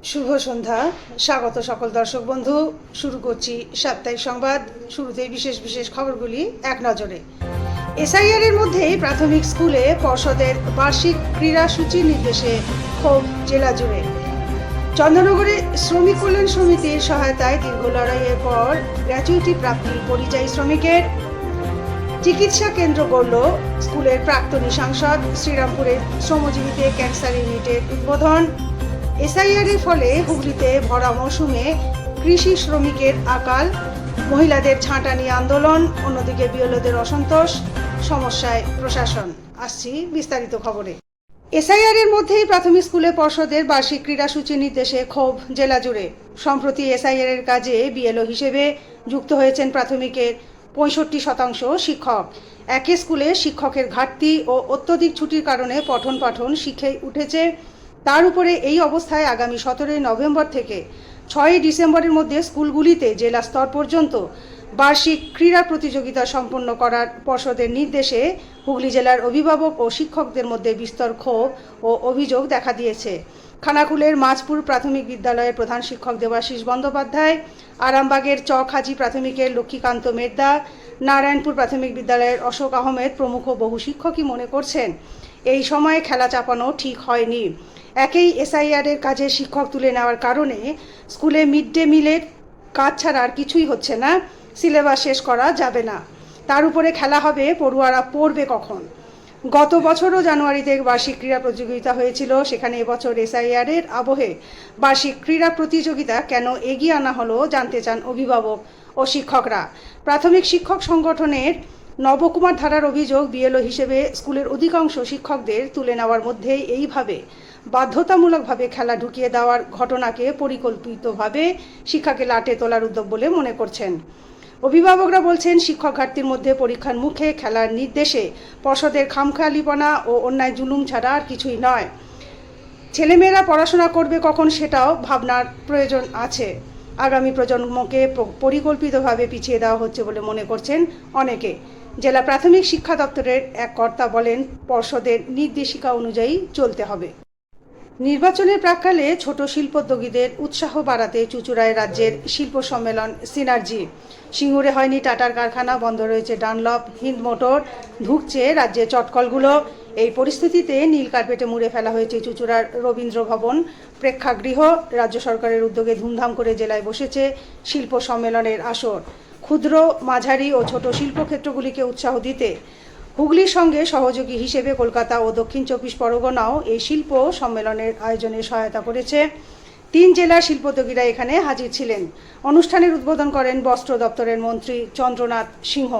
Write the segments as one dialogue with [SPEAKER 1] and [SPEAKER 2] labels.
[SPEAKER 1] শুভ সন্ধ্যা। স্বাগত সকল দর্শক বন্ধু। শুরু করছি সাপ্তাহিক সংবাদ। শুরুতেই বিশেষ বিশেষ খবরগুলি এক নজরে। এসআইআর এর মধ্যেই প্রাথমিক স্কুলে পর্ষদের বার্ষিক ক্রীড়া সূচির নির্দেশে ক্ষোভ জেলা জুড়ে। চন্দ্রনগরে শ্রমিক কল্যাণ সমিতির সহায়তায় দীর্ঘ লড়াইয়ের পর গ্র্যাচুইটি প্রাপ্তি পরিযায়ী শ্রমিকের। চিকিৎসা কেন্দ্র গড়ল স্কুলের প্রাক্তনী সাংসদ শ্রীরামপুরের শ্রমজীবীতে ক্যান্সার ইউনিটের উদ্বোধন। এসআইআর এর ফলে হুগলিতে ভরা মৌসুমে কৃষি শ্রমিকের আকাল, মহিলাদের ছাঁটানি আন্দোলন, অন্যদিকে বিএলওদের অসন্তোষ, সমস্যায় প্রশাসন। আসছি বিস্তারিত খবরে। এসআইআর এর মধ্যেই প্রাথমিক স্কুলে পর্ষদের বার্ষিক ক্রীড়াসূচির নির্দেশে ক্ষোভ জেলা জুড়ে সম্প্রতি এসআইআর এর কাজে বিএলও হিসেবে যুক্ত হয়েছেন প্রাথমিকের পঁয়ষট্টি শতাংশ শিক্ষক। একই স্কুলে শিক্ষকের ঘাটতি ও অত্যধিক ছুটির কারণে পঠন পাঠন শিখে উঠেছে তার উপরে এই অবস্থায় আগামী সতেরোই নভেম্বর থেকে ছয়ই ডিসেম্বরের মধ্যে স্কুলগুলিতে জেলা স্তর পর্যন্ত বার্ষিক ক্রীড়া প্রতিযোগিতা সম্পন্ন করার পর্ষদের নির্দেশে হুগলি জেলার অভিভাবক ও শিক্ষকদের মধ্যে বিস্তর ক্ষোভ ও অভিযোগ দেখা দিয়েছে। খানাকুলের মাঝপুর প্রাথমিক বিদ্যালয়ের প্রধান শিক্ষক দেবাশিস বন্দ্যোপাধ্যায়, আরামবাগের চক হাজি প্রাথমিকের লক্ষ্মীকান্ত মেদ্দা, নারায়ণপুর প্রাথমিক বিদ্যালয়ের অশোক আহমেদ প্রমুখ বহু শিক্ষকই মনে করছেন এই সময়ে খেলা চাপানো ঠিক হয়নি। একই এসআইআর এর কাজে শিক্ষক তুলে নেওয়ার কারণে স্কুলে মিড ডে মিলের কাজ ছাড়া আর কিছুই হচ্ছে না। সিলেবাস শেষ করা যাবে না। তার উপরে খেলা হবে, পড়ুয়ারা পড়বে কখন? গত বছরও জানুয়ারিতে বার্ষিক ক্রীড়া প্রতিযোগিতা হয়েছিল। সেখানে এবছর এসআইআর এর আবহে বার্ষিক ক্রীড়া প্রতিযোগিতা কেন এগিয়ে আনা হলো জানতে চান অভিভাবক ও শিক্ষকরা। প্রাথমিক শিক্ষক সংগঠনের নবকুমার ধারার অভিযোগ বিএলও হিসেবে স্কুলের অধিকাংশ শিক্ষকদের তুলে নেওয়ার মধ্যেই এইভাবে বাধ্যতামূলকভাবে খেলা ঢুকিয়ে দেওয়ার ঘটনাকে পরিকল্পিতভাবে শিক্ষাকে লাটে তোলার উদ্যোগ বলে মনে করছেন। অভিভাবকরা বলছেন শিক্ষক ঘাটতির মধ্যে পরীক্ষার মুখে খেলার নির্দেশে পর্ষদের খামখেয়ালিপনা ও অন্যায় জুলুম ছাড়া আর কিছুই নয়। ছেলেমেয়েরা পড়াশোনা করবে কখন সেটাও ভাবনার প্রয়োজন আছে। আগামী প্রজন্মকে পরিকল্পিতভাবে পিছিয়ে দেওয়া হচ্ছে বলে মনে করছেন অনেকে। জেলা প্রাথমিক শিক্ষা দপ্তরের এক কর্তা বলেন, পর্ষদের নির্দেশিকা অনুযায়ী চলতে হবে। নির্বাচনের প্রাককালে ছোট শিল্পোদ্যোগীদের উৎসাহ বাড়াতে চুচুড়ায় রাজ্যের শিল্প সম্মেলন সিনার্জি। সিঙ্গুরে হয়নি টাটার কারখানা, বন্ধ রয়েছে ডানলপ, হিন্দ মোটর, ধুকছে রাজ্যের চটকলগুলো। এই পরিস্থিতিতে নীল কার্পেটে মুড়ে ফেলা হয়েছে চুচুড়ার রবীন্দ্র ভবন। প্রেক্ষাগৃহ, রাজ্য সরকারের উদ্যোগে ধুমধাম করে জেলায় বসেছে শিল্প সম্মেলনের আসর। ক্ষুদ্র, মাঝারি ও ছোট শিল্পক্ষেত্রগুলিকে উৎসাহ দিতে হুগলির সঙ্গে সহযোগী হিসেবে কলকাতা ও দক্ষিণ চব্বিশ পরগনাও এই শিল্প সম্মেলনের আয়োজনে সহায়তা করেছে। তিন জেলার শিল্পোদ্যোগীরা এখানে হাজির ছিলেন। অনুষ্ঠানের উদ্বোধন করেন বস্ত্র দপ্তরের মন্ত্রী চন্দ্রনাথ সিংহ।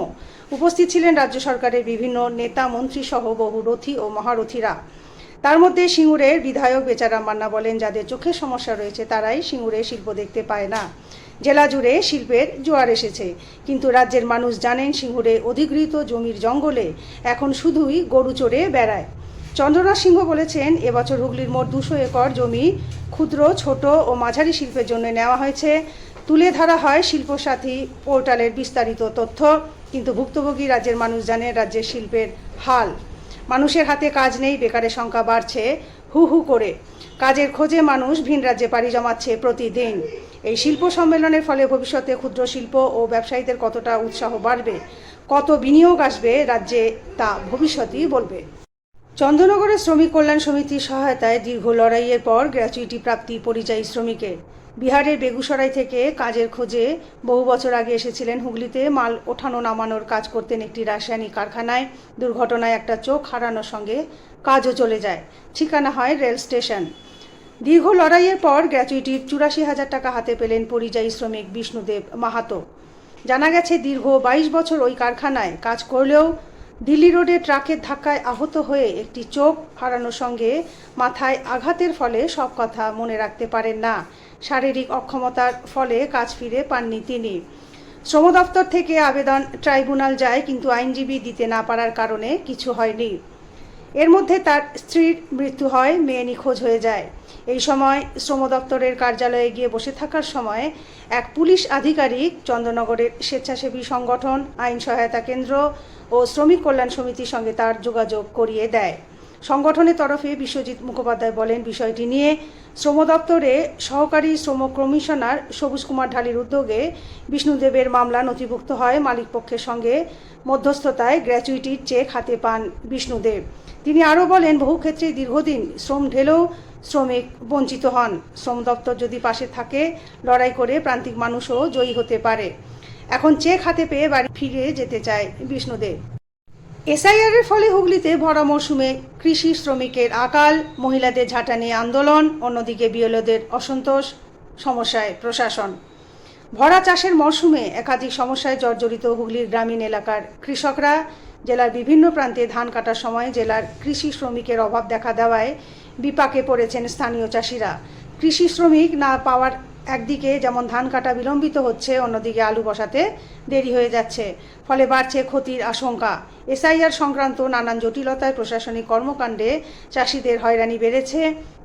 [SPEAKER 1] উপস্থিত ছিলেন রাজ্য সরকারের বিভিন্ন নেতা মন্ত্রী সহ বহু রথী ও মহারথীরা। তার মধ্যে সিঙ্গুরের বিধায়ক বেচারাম মান্না বলেন, যাদের চোখের সমস্যা রয়েছে, তারাই সিঙ্গুরে শিল্প দেখতে পায় না। জেলা জুড়ে শিল্পের জোয়ার এসেছে। কিন্তু রাজ্যের মানুষ জানেন সিঙ্গুরে অধিগৃহীত জমির জঙ্গলে এখন শুধুই গরু চড়ে বেড়ায়। চন্দ্রনাথ সিংহ বলেছেন, এবছর হুগলির মোট দুশো একর জমি ক্ষুদ্র, ছোট ও মাঝারি শিল্পের জন্য নেওয়া হয়েছে। তুলে ধরা হয় শিল্পসাথী পোর্টালের বিস্তারিত তথ্য, কিন্তু ভুক্তভোগী রাজ্যের মানুষ জানেন রাজ্যের শিল্পের হাল। মানুষের হাতে কাজ নেই, বেকারের সংখ্যা বাড়ছে, হু হু করে। কাজের খোঁজে মানুষ ভিন রাজ্যে পাড়ি জমাচ্ছে প্রতিদিন। এই শিল্প সম্মেলনের ফলে ভবিষ্যতে ক্ষুদ্র শিল্প ও ব্যবসায়ীদের কতটা উৎসাহ বাড়বে, কত বিনিয়োগ আসবে রাজ্যে তা ভবিষ্যতই বলবে। চন্দ্রনগরে শ্রমিক কল্যাণ সমিতির সহায়তায় দীর্ঘ লড়াইয়ের পর গ্র্যাচুইটি প্রাপ্তি পরিযায়ী শ্রমিকের। বিহারের বেগুসরাই থেকে কাজের খোঁজে বহু বছর আগে এসেছিলেন হুগলিতে মাল ওঠানো নামানোর কাজ করতেন একটি রাসায়নিক কারখানায়। দুর্ঘটনায় একটা চোখ হারানোর সঙ্গে কাজও চলে যায়। ঠিকানা হয় রেল স্টেশন। দীর্ঘ লড়াইয়ের পর গ্র্যাচুইটির চুরাশি হাজার টাকা হাতে পেলেন পরিযায়ী শ্রমিক বিষ্ণুদেব মাহাতো। জানা গেছে, দীর্ঘ বাইশ বছর ওই কারখানায় কাজ করলেও দিল্লি রোডে ট্রাকের ধাক্কায় আহত হয়ে একটি চোখ হারানোর সঙ্গে মাথায় আঘাতের ফলে সব কথা মনে রাখতে পারেন না। শারীরিক অক্ষমতার ফলে কাজ ফিরে পাননি তিনি। শ্রম দপ্তর থেকে আবেদন ট্রাইব্যুনাল যায়, কিন্তু আইনজীবী দিতে না পারার কারণে কিছু হয়নি। এর মধ্যে তার স্ত্রীর মৃত্যু হয়, মেয়ে নিখোঁজ হয়ে যায়। এই সময় শ্রম দপ্তরের কার্যালয়ে গিয়ে বসে থাকার সময় এক পুলিশ আধিকারিক, চন্দ্রনগরের স্বেচ্ছাসেবী সংগঠন, আইন সহায়তা কেন্দ্র ও শ্রমিক কল্যাণ সমিতির সঙ্গে তার যোগাযোগ করিয়ে দেয়। সংগঠনের তরফে বিশ্বজিৎ মুখোপাধ্যায় বলেন, বিষয়টি নিয়ে শ্রম দপ্তরে সহকারী শ্রম কমিশনার সবুজ কুমার ঢালির উদ্যোগে বিষ্ণুদেবের মামলা নথিভুক্ত হয়। মালিকপক্ষের সঙ্গে মধ্যস্থতায় গ্র্যাচুইটির চেক হাতে পান বিষ্ণুদেব। তিনি আরও বলেন, বহু ক্ষেত্রে দীর্ঘদিন শ্রম ঢেলেও শ্রমিক বঞ্চিত হন। শ্রম দপ্তর যদি পাশে থাকে, লড়াই করে প্রান্তিক মানুষও জয়ী হতে পারে। এখন চেক হাতে পেয়ে বাড়ি ফিরে যেতে চায় বিষ্ণুদেব। এসআইআর এর ফলে হুগলিতে ভরা মরশুমে কৃষি শ্রমিকের আকাল, মহিলাদের ঝাঁটা নিয়ে আন্দোলন, অন্যদিকে বিএলওদের অসন্তোষ, সমস্যায় প্রশাসন। ভরা চাষের মরশুমে একাধিক সমস্যায় জর্জরিত হুগলির গ্রামীণ এলাকার কৃষকরা জেলার বিভিন্ন প্রান্তে ধান কাটার সময় জেলার কৃষি শ্রমিকের অভাব দেখা দেওয়ায় বিপাকে পড়েছেন স্থানীয় চাষিরা। কৃষি শ্রমিক না পাওয়ার একদিকে যেমন ধান কাটা বিলম্বিত হচ্ছে, অন্যদিকে আলু বসাতে দেরি হয়ে যাচ্ছে। ফলে বাড়ছে ক্ষতির আশঙ্কা। এসআইআর সংক্রান্ত নানান জটিলতায় প্রশাসনিক কর্মকাণ্ডে চাষিদের হয়রানি বেড়েছে।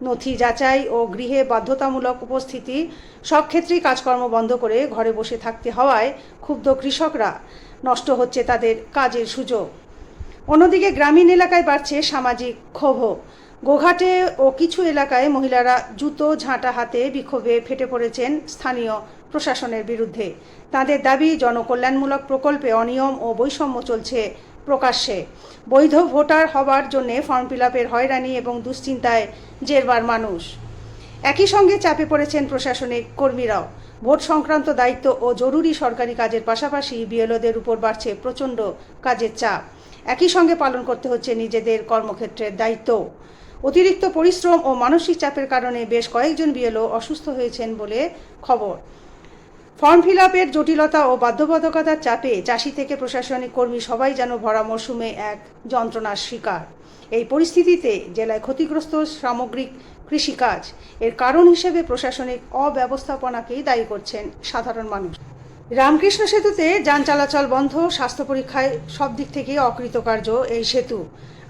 [SPEAKER 1] নথি যাচাই ও গৃহে বাধ্যতামূলক উপস্থিতি, সব ক্ষেত্রেই কাজকর্ম বন্ধ করে ঘরে বসে থাকতে হওয়ায় ক্ষুব্ধ কৃষকরা। নষ্ট হচ্ছে তাদের কাজের সুযোগ। অন্যদিকে গ্রামীণ এলাকায় বাড়ছে সামাজিক ক্ষোভও গোঘাটে ও কিছু এলাকায় মহিলারা জুতো, ঝাঁটা হাতে বিক্ষোভে ফেটে পড়েছেন স্থানীয় প্রশাসনের বিরুদ্ধে। তাদের দাবি, জনকল্যাণমূলক প্রকল্পে অনিয়ম ও বৈষম্য চলছে প্রকাশ্যে। বৈধ ভোটার হবার জন্য ফর্ম ফিল আপের হয়রানি এবং দুশ্চিন্তায় জেরবার মানুষ। একই সঙ্গে চাপে পড়েছেন প্রশাসনিক কর্মীরাও। ভোট সংক্রান্ত দায়িত্ব ও জরুরি সরকারি কাজের পাশাপাশি বিএলওদের উপর বাড়ছে প্রচণ্ড কাজের চাপ। একই সঙ্গে পালন করতে হচ্ছে নিজেদের কর্মক্ষেত্রের দায়িত্ব অতিরিক্ত পরিশ্রম ও মানসিক চাপের কারণে বেশ কয়েকজন বিএলও অসুস্থ হয়েছেন বলে খবর। ফর্ম ফিল আপের জটিলতা ও বাধ্যবাধকতার চাপে চাষি থেকে প্রশাসনিক কর্মী সবাই যেন ভরা মরশুমে এক যন্ত্রণার শিকার। এই পরিস্থিতিতে জেলায় ক্ষতিগ্রস্ত সামগ্রিক কৃষিকাজ এর কারণ হিসেবে প্রশাসনিক অব্যবস্থাপনাকেই দায়ী করছেন সাধারণ মানুষ। রামকৃষ্ণ সেতুতে যান চলাচল বন্ধ, স্বাস্থ্য পরীক্ষায় সব দিক থেকে অকৃতকার্য এই সেতু।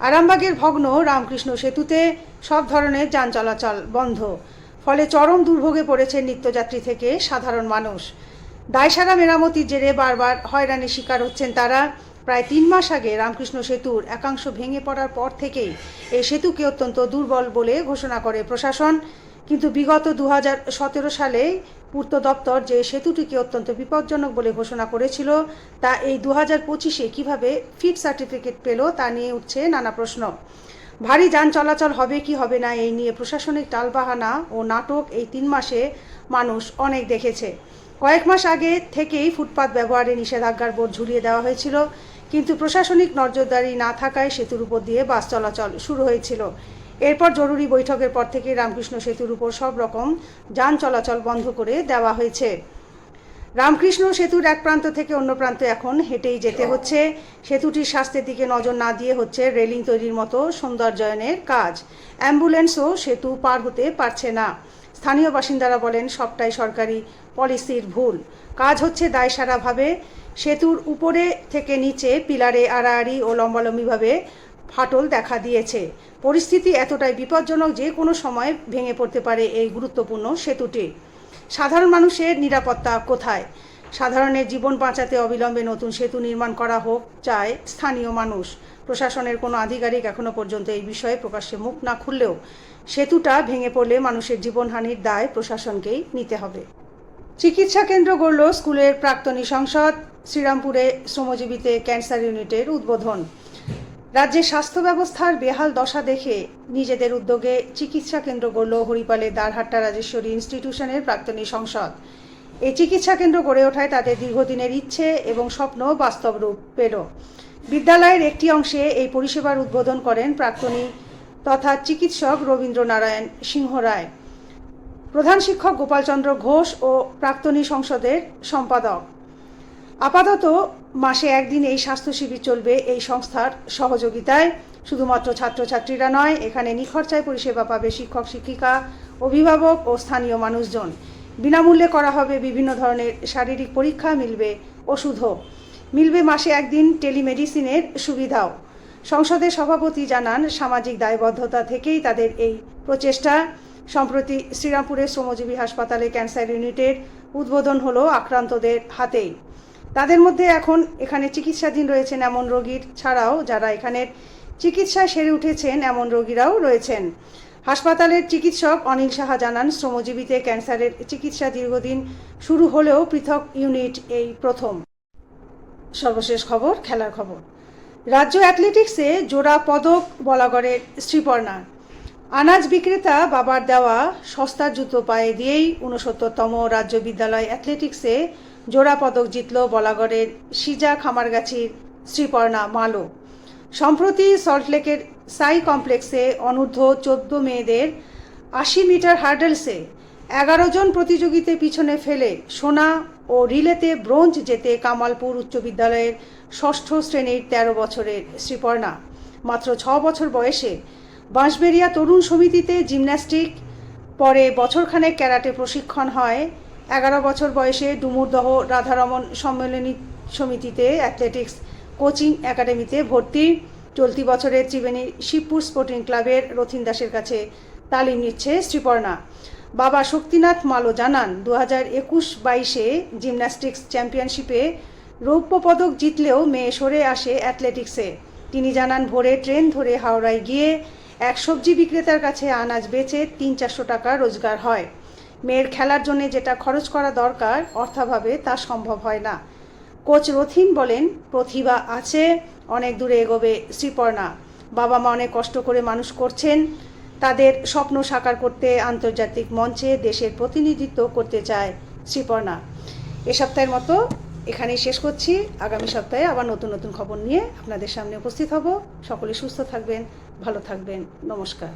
[SPEAKER 1] আরামবাগের ভগ্ন রামকৃষ্ণ সেতুতে সব ধরনের যান চলাচল বন্ধ। ফলে চরম দুর্ভোগে পড়েছে নিত্যযাত্রী থেকে সাধারণ মানুষ। দায়সারা মেরামতির জেরে বারবার হয়রানির শিকার হচ্ছেন তারা। প্রায় তিন মাস আগে রামকৃষ্ণ সেতুর একাংশ ভেঙে পড়ার পর থেকেই এই সেতুকে অত্যন্ত দুর্বল বলে ঘোষণা করে প্রশাসন। কিন্তু বিগত দু হাজার সতেরো সালে পূর্ত দপ্তর যে সেতুটিকে অত্যন্ত বিপজ্জনক বলে ঘোষণা করেছিল, তা এই দু হাজার পঁচিশে কীভাবে ফিট সার্টিফিকেট পেল তা নিয়ে উঠছে নানা প্রশ্ন। ভারী যান চলাচল হবে কি হবে না এই নিয়ে প্রশাসনিক টালবাহানা ও নাটক এই তিন মাসে মানুষ অনেক দেখেছে। কয়েক মাস আগে থেকেই ফুটপাত ব্যবহারে নিষেধাজ্ঞার বোর্ড ঝুলিয়ে দেওয়া হয়েছিল, কিন্তু প্রশাসনিক নজরদারি না থাকায় সেতুর উপর দিয়ে বাস চলাচল শুরু হয়েছিল। এরপর জরুরি বৈঠকের পর থেকে রামকৃষ্ণ সেতুর উপর সব রকম যান চলাচল বন্ধ করে দেওয়া হয়েছে। রামকৃষ্ণ সেতুর এক প্রান্ত থেকে অন্য প্রান্তে এখন হেঁটেই যেতে হচ্ছে। সেতুটির স্বাস্থ্যের দিকে নজর না দিয়ে হচ্ছে রেলিং তৈরির মতো সৌন্দর্যায়নের কাজ। অ্যাম্বুলেন্সও সেতু পার হতে পারছে না। স্থানীয় বাসিন্দারা বলেন, সবটাই সরকারি পলিসির ভুল। কাজ হচ্ছে দায়সারাভাবে। সেতুর উপরে থেকে নিচে, পিলারে আড়াআড়ি ও লম্বালম্বিভাবে ফাটল দেখা দিয়েছে। পরিস্থিতি এতটাই বিপজ্জনক যে কোনো সময় ভেঙে পড়তে পারে এই গুরুত্বপূর্ণ সেতুটি। সাধারণ মানুষের নিরাপত্তা কোথায়? সাধারণের জীবন বাঁচাতে অবিলম্বে নতুন সেতু নির্মাণ করা হোক, চায় স্থানীয় মানুষ। প্রশাসনের কোনো আধিকারিক এখনও পর্যন্ত এই বিষয়ে প্রকাশ্যে মুখ না খুললেও সেতুটা ভেঙে পড়লে মানুষের জীবনহানির দায় প্রশাসনকেই নিতে হবে। চিকিৎসা কেন্দ্র গড়ল স্কুলের প্রাক্তনী সংসদ, শ্রীরামপুরে শ্রমজীবীতে ক্যান্সার ইউনিটের উদ্বোধন। রাজ্যের স্বাস্থ্য ব্যবস্থার বেহাল দশা দেখে নিজেদের উদ্যোগে চিকিৎসা কেন্দ্র গড়ল হরিপালের দারহাট্টা রাজেশ্বরী ইনস্টিটিউশনের প্রাক্তনী সংসদ। এই চিকিৎসা কেন্দ্র গড়ে ওঠায় তাদের দীর্ঘদিনের ইচ্ছে এবং স্বপ্ন বাস্তব রূপ পেল। বিদ্যালয়ের একটি অংশে এই পরিষেবার উদ্বোধন করেন প্রাক্তনী তথা চিকিৎসক রবীন্দ্রনারায়ণ সিংহ রায়। প্রধান শিক্ষক গোপালচন্দ্র ঘোষ ও প্রাক্তনী সংসদের সম্পাদক। আপাতত মাসে একদিন এই স্বাস্থ্য শিবির চলবে এই সংস্থার সহযোগিতায়। শুধুমাত্র ছাত্রছাত্রীরা নয়, এখানে নিখরচায় পরিষেবা পাবে শিক্ষক, শিক্ষিকা, অভিভাবক ও স্থানীয় মানুষজন। বিনামূল্যে করা হবে বিভিন্ন ধরনের শারীরিক পরীক্ষা, মিলবে ওষুধও। মিলবে মাসে একদিন টেলিমেডিসিনের সুবিধাও। সংসদের সভাপতি জানান, সামাজিক দায়বদ্ধতা থেকেই তাদের এই প্রচেষ্টা। সম্প্রতি শ্রীরামপুরের শ্রমজীবী হাসপাতালে ক্যান্সার ইউনিটের উদ্বোধন হলো আক্রান্তদের হাতেই। তাদের মধ্যে এখন এখানে চিকিৎসাধীন রয়েছেন এমন রোগীর ছাড়াও যারা এখানের চিকিৎসায় সেরে উঠেছেন এমন রোগীরাও রয়েছেন। হাসপাতালের চিকিৎসক অনিল সাহা জানান, শ্রমজীবীতে ক্যান্সারের চিকিৎসা দীর্ঘদিন শুরু হলেও পৃথক ইউনিট এই প্রথম। সর্বশেষ খবর, খেলার খবর। রাজ্য অ্যাথলেটিক্সে জোড়া পদক বলাগড়ের শ্রীপর্ণা। আনাজ বিক্রেতা বাবার দেওয়া সস্তার জুতো পায়ে দিয়েই ঊনসত্তরতম রাজ্য বিদ্যালয় অ্যাথলেটিক্সে জোড়া পদক জিতল বলাগড়ের সিজা খামারগাছির শ্রীপর্ণা মালো। সম্প্রতি সল্টলেকের সাই কমপ্লেক্সে অনূর্ধ্ব চোদ্দ মেয়েদের আশি মিটার হার্ডেলসে এগারো জন প্রতিযোগীতে পিছনে ফেলে সোনা ও রিলেতে ব্রোঞ্জ জেতে কামালপুর উচ্চ বিদ্যালয়ের ষষ্ঠ শ্রেণির তেরো বছরের শ্রীপর্ণা। মাত্র ছ বছর বয়সে বাঁশবেরিয়া তরুণ সমিতিতে জিমন্যাস্টিক পরে বছরখানেক ক্যারাটে প্রশিক্ষণ হয় এগারো বছর বয়সে ডুমুরদহ রাধারমন সম্মেলনী সমিতিতে অ্যাথলেটিক্স কোচিং একাডেমিতে ভর্তি। চলতি বছরের ত্রিবেণী শিবপুর স্পোর্টিং ক্লাবের রথিন দাসের কাছে তালিম নিচ্ছে শ্রীপর্ণা। বাবা শক্তিনাথ মালো জানান দু হাজার একুশ বাইশে জিমন্যাস্টিক্স চ্যাম্পিয়নশিপে রৌপ্য পদক জিতলেও মেয়ে সরে আসে অ্যাথলেটিক্সে। তিনি জানান, ভোরে ট্রেন ধরে হাওড়ায় গিয়ে এক সবজি বিক্রেতার কাছে আনাজ বেচে তিন চারশো টাকা রোজগার হয়। মেয়ের খেলার জন্য যেটা খরচ করা দরকার অর্থাভাবে তা সম্ভব হয় না। কোচ রথিন বলেন, প্রতিভা আছে, অনেক দূরে এগোবে শ্রীপর্ণা। বাবা মা অনেক কষ্ট করে মানুষ করছেন। তাদের স্বপ্ন সাকার করতে আন্তর্জাতিক মঞ্চে দেশের প্রতিনিধিত্ব করতে চায় শ্রীপর্ণা। এ সপ্তাহের মতো এখানেই শেষ করছি। আগামী সপ্তাহে আবার নতুন নতুন খবর নিয়ে আপনাদের সামনে উপস্থিত হব। সকলে সুস্থ থাকবেন, ভালো থাকবেন। নমস্কার।